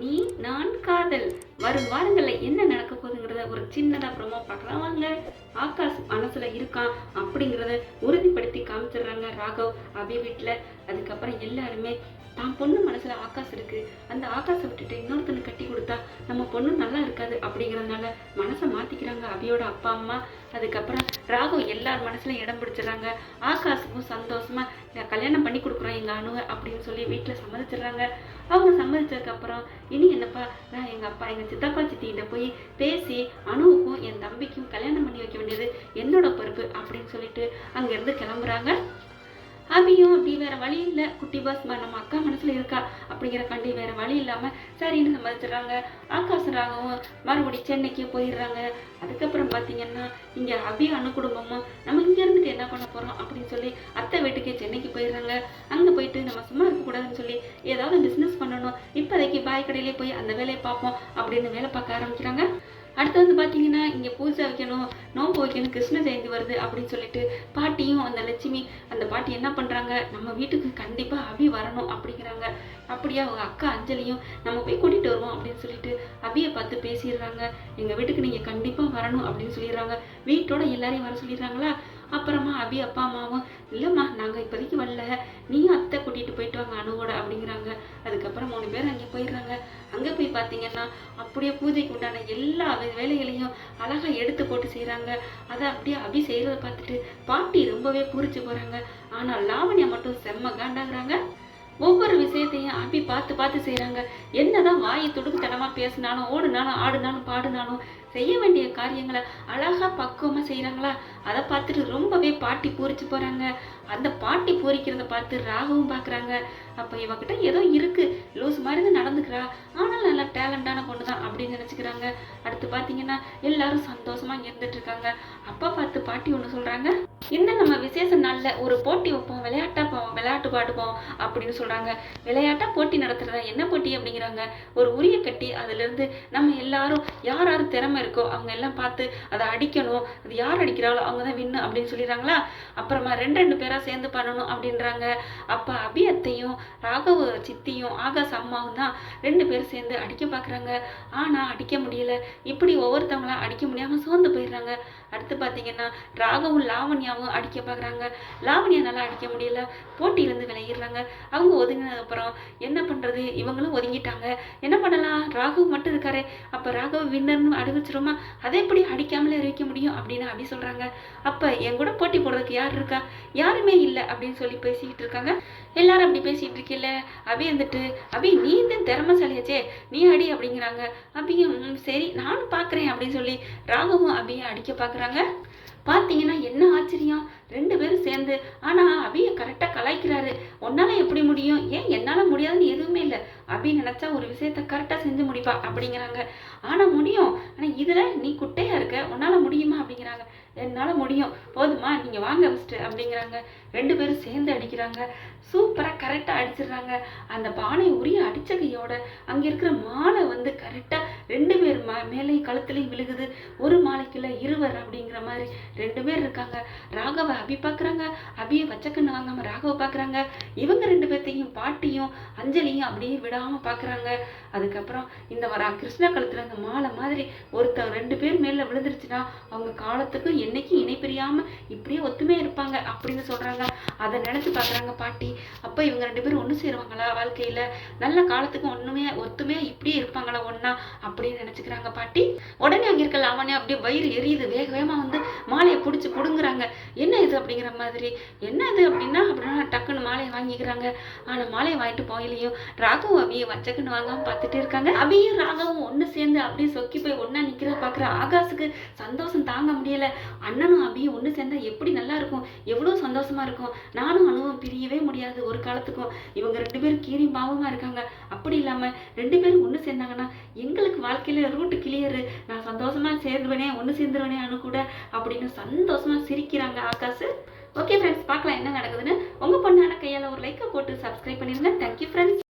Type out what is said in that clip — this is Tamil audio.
நீ நான் காதல். வரும் வாரங்களில் என்ன நடக்க போகுதுங்கிறத ஒரு சின்னதாக ப்ரோமோ பார்க்கலாம். வாங்க. ஆகாஷ் மனசுல இருக்கான் அப்படிங்கிறத உறுதிப்படுத்தி காமிச்சிடுறாங்க ராகவ் அபி வீட்டில் அதுக்கப்புறம் எல்லாருமே தான் பொண்ணு மனசில் ஆகாஷ் இருக்கு. அந்த ஆகாஷை விட்டுட்டு இன்னொருத்தனை கட்டி கொடுத்தா நம்ம பொண்ணு நல்லா இருக்காது. அப்படிங்கிறதுனால மனசை மாத்திக்கிறாங்க அபியோட அப்பா அம்மா. அதுக்கப்புறம் ராகு எல்லார் மனசுலையும் இடம் பிடிச்சிடுறாங்க. ஆகாஷுக்கும் சந்தோஷமாக நான் கல்யாணம் பண்ணி கொடுக்குறோம் எங்கள் அணுவை அப்படின்னு சொல்லி வீட்டில் சம்மதிச்சிடுறாங்க. அவங்க சம்மதிச்சதுக்கப்புறம் இனி என்னப்பா நான் எங்கள் அப்பா எங்கள் சித்தப்பா சித்திகிட்ட போய் பேசி அணுவுக்கும் என் தம்பிக்கும் கல்யாணம் பண்ணி வைக்க வேண்டியது என்னோட பொறுப்பு அப்படின்னு சொல்லிட்டு அங்கேருந்து கிளம்புறாங்க. அபியும் அப்படி வேற வழி இல்லை. குட்டி பாஸ் நம்ம அக்கா மனசுல இருக்கா? அப்படிங்கிற கண்டி வேற வழி இல்லாம சரின்னு சம்மதிச்சிடுறாங்க ஆகாசராகவும் மறுபடியும் சென்னைக்கு போயிடுறாங்க. அதுக்கப்புறம் பார்த்தீங்கன்னா இங்க அபி அணு குடும்பமும் நம்ம இங்க இருந்துட்டு என்ன பண்ண போறோம் அப்படின்னு சொல்லி அத்தை வீட்டுக்கு சென்னைக்கு போயிடுறாங்க. அங்க போயிட்டு நம்ம சும்மா இருக்கக்கூடாதுன்னு சொல்லி ஏதாவது பிசினஸ் பண்ணணும். இப்போதைக்கு பாய் கடையிலே போய் அந்த வேலையை பார்ப்போம் அப்படின்னு வேலை பார்க்க ஆரம்பிக்கிறாங்க. அடுத்து வந்து பார்த்தீங்கன்னா இங்கே பூஜை வைக்கணும் நோம்பு வைக்கணும் கிருஷ்ண ஜெயந்தி வருது அப்படின்னு சொல்லிட்டு பாட்டியும் அந்த லட்சுமி அந்த பாட்டி என்ன பண்ணுறாங்க நம்ம வீட்டுக்கு கண்டிப்பாக அபி வரணும் அப்படிங்கிறாங்க. அப்படியே அவங்க அக்கா அஞ்சலியும் நம்ம போய் கூட்டிகிட்டு வருவோம் அப்படின்னு சொல்லிட்டு அபியை பார்த்து பேசிடுறாங்க. எங்கள் வீட்டுக்கு நீங்கள் கண்டிப்பாக வரணும் அப்படின்னு சொல்லிடுறாங்க. வீட்டோட எல்லாரையும் வர சொல்லிடுறாங்களா? அப்புறமா அபி அப்பா அம்மாவும் இல்லைம்மா நாங்கள் இப்போதைக்கு வரல. நீயும் அத்தை கூட்டிகிட்டு போயிட்டு வாங்க அணுவோட அப்படின்னு பார்த்தீங்கன்னா அப்படியே பூஜைக்கு உண்டான எல்லா வேலைகளையும் அழகாக எடுத்து போட்டு செய்கிறாங்க அதை அப்படியே அபி செய்கிறத பார்த்துட்டு பாட்டி ரொம்பவே பூரிச்சு போகிறாங்க ஆனால் லாவண்யா மட்டும் செம்ம காண்டாகிறாங்க. ஒவ்வொரு விஷயத்தையும் அபி பார்த்து பார்த்து செய்கிறாங்க என்னதான் வாய் துடுக்குத்தனமாக பேசினாலும் ஓடுனாலும் ஆடுனாலும் பாடுனாலும் செய்ய வேண்டிய காரியங்களை அழகா பக்குவமாக செய்கிறாங்களா அதை பார்த்துட்டு ரொம்பவே பாட்டி பூரிச்சு போகிறாங்க அந்த பாட்டி பூரிக்கிறத பார்த்து ராகவும் பார்க்குறாங்க. அப்போ இவகிட்ட ஏதோ இருக்கு. லூஸ் மாதிரி தான் நடந்துக்கிறா. ஆனால் நல்லா டேலண்டான பொண்ணு தான் அப்படின்னு நினச்சிக்கிறாங்க. அடுத்து பார்த்தீங்கன்னா எல்லாரும் சந்தோஷமா இங்க இருந்துட்டு இருக்காங்க. அப்பா பார்த்து பாட்டி ஒன்று சொல்கிறாங்க இந்த நம்ம விசேஷ நாள்ல ஒரு போட்டி வைப்போம். விளையாட்டா போவோம். விளையாட்டு பாடுவோம் அப்படின்னு சொல்கிறாங்க விளையாட்டாக போட்டி நடத்துகிறதா என்ன போட்டி அப்படிங்கிறாங்க. ஒரு உரிய கட்டி அதுலேருந்து நம்ம எல்லாரும் யார் யார் திறமை இருக்கோ அவங்க எல்லாம் பார்த்து அதை அடிக்கணும். அது யார் அடிக்கிறாளோ அவங்க தான் வின்னு அப்படின்னு சொல்லிடுறாங்களா? அப்புறமா ரெண்டு ரெண்டு பேராக சேர்ந்து பண்ணணும் அப்படின்றாங்க. அப்ப அபியத்தையும் ராகவ சித்தியும் ஆகாஷ் அம்மாவும் தான் ரெண்டு பேரும் சேர்ந்து அடிக்க பார்க்குறாங்க ஆனால் அடிக்க முடியல. இப்படி ஒவ்வொருத்தவங்களாம் அடிக்க முடியாமல் சோர்ந்து போயிடுறாங்க. அடுத்து பார்த்தீங்கன்னா ராகவும் லாவண்யாவும் அடிக்க பார்க்குறாங்க லாவண்யா நல்லா அடிக்க முடியல. போட்டியிலேருந்து விளையிடுறாங்க அவங்க ஒதுங்கினது அப்புறம் என்ன பண்ணுறது இவங்களும் ஒதுங்கிட்டாங்க. என்ன பண்ணலாம்? ராகவ் மட்டும் இருக்காரு. அப்போ ராகவ் வின்னர்னு அறிவிச்சிருமா அதை எப்படி அடிக்காமலே அறிவிக்க முடியும் அப்படின்னு அப்படி சொல்கிறாங்க அப்ப என் கூட போட்டி போடுறதுக்கு யார் இருக்கா? யாருமே இல்லை அப்படின்னு சொல்லி பேசிக்கிட்டு இருக்காங்க. எல்லாரும் அப்படி பேசிட்டு இருக்கில்ல? அபி வந்துட்டு அபி நீ தான் திறமைசாலியாச்சே. நீ அடி அப்படிங்கிறாங்க. அபியும் சரி நானும் பார்க்குறேன் அப்படின்னு சொல்லி ராகவும் அபியை அடிக்க பார்க்குறாங்க பார்த்தீங்கன்னா என்ன ஆச்சரியம்? ரெண்டு பேரும் சேர்ந்து ஆனால் அபியை கரெக்டாக கலாய்க்கிறாரு. உன்னால எப்படி முடியும்? ஏன் என்னால் முடியாதுன்னு எதுவுமே இல்லை. அபி நினச்சா ஒரு விஷயத்த கரெக்டாக செஞ்சு முடிப்பா அப்படிங்கிறாங்க. ஆனால் முடியும். ஆனால் இதில் நீ குட்டையாக இருக்க. உன்னால் முடியுமா? அப்படிங்கிறாங்க. என்னால் முடியும். போதுமா? நீங்கள் வாங்க ஃபஸ்ட்டு அப்படிங்கிறாங்க. ரெண்டு பேரும் சேர்ந்து அடிக்கிறாங்க. சூப்பராக கரெக்டாக அடிச்சிடுறாங்க. அந்த பானை உரிய அடித்த கையோட அங்கே இருக்கிற மாலை வந்து கரெக்டாக ரெண்டு பேர் மா மேலேயும் கழுத்துலையும் விழுகுது. ஒரு மாலைக்குள்ள இருவர் அப்படிங்கிற மாதிரி ரெண்டு பேர் இருக்காங்க. ராகவ அபி பார்க்குறாங்க அபியை வச்சக்கன்னு வாங்காம ராகவ பார்க்குறாங்க இவங்க ரெண்டு பேர்த்தையும் பாட்டியும் அஞ்சலியும் அப்படியே விடாமல் பார்க்குறாங்க அதுக்கப்புறம் இந்த வரா கிருஷ்ண கழுத்துல அந்த மாலை மாதிரி ஒருத்தர் ரெண்டு பேர் மேலே விழுந்துருச்சுன்னா அவங்க காலத்துக்கும் என்னைக்கும் இணைப்பிரியாம இப்படியே ஒத்துமையா இருப்பாங்க அப்படின்னு சொல்றாங்க. அதை நினைச்சு பார்க்குறாங்க பாட்டி. அப்போ இவங்க ரெண்டு பேரும் ஒன்று சேருவாங்களா வாழ்க்கையில? நல்ல காலத்துக்கு ஒண்ணுமே ஒத்துமையா இப்படியே இருப்பாங்களா ஒண்ணா? அப்படின்னு நினைச்சுக்கிறாங்க பாட்டி. உடனே அங்க இருக்க லாவண்யா அப்படியே வயிறு எரியுது. வேக வேகமாக வந்து மாலையை பிடிச்சி கொடுங்குறாங்க என்ன இது அப்படிங்கிற மாதிரி. என்ன இது அப்படின்னா? அப்படின்னா டக்குன்னு மாலையை வாங்கிக்கிறாங்க. ஆனா மாலையை வாங்கிட்டு போயிலையும் ராகவும் அபியை வச்சக்குன்னு வாங்காம பார்த்துட்டே இருக்காங்க. அபியும் ராகவும் ஒண்ணு சேர்ந்து அப்படியே சொக்கி போய் ஒண்ணா நிற்கிற பார்க்குற ஆகாசுக்கு சந்தோஷம் தாங்க முடியல. அண்ணனும் அபியும் ஒண்ணு சேர்ந்தா எப்படி நல்லா இருக்கும்? எவ்வளவு சந்தோஷமா இருக்கும்? நானும் அணுவும் பிரியவே முடியாது. ஒரு காலத்துக்கும் இவங்க ரெண்டு பேரும் கீரி பாவமா இருக்காங்க. அப்படி இல்லாம ரெண்டு பேரும் ஒண்ணு சேர்ந்தாங்கன்னா எங்களுக்கு வாழ்க்கையில ரூட் கிளியரு நான் சந்தோஷமா சேர்ந்துருவேனே ஒண்ணு சேர்ந்துருவேனே அனு கூட அப்படின்னு சந்தோஷமா சிரிக்கிறாங்க ஆகாஷ். ஓகே ஃப்ரெண்ட்ஸ் பார்க்கலாம் என்ன நடக்குதுன்னு. உங்கள் பொண்ணான கையால ஒரு லைக்கை போட்டு சப்ஸ்கிரைப் பண்ணிடுங்க தேங்க்யூ ஃப்ரெண்ட்ஸ்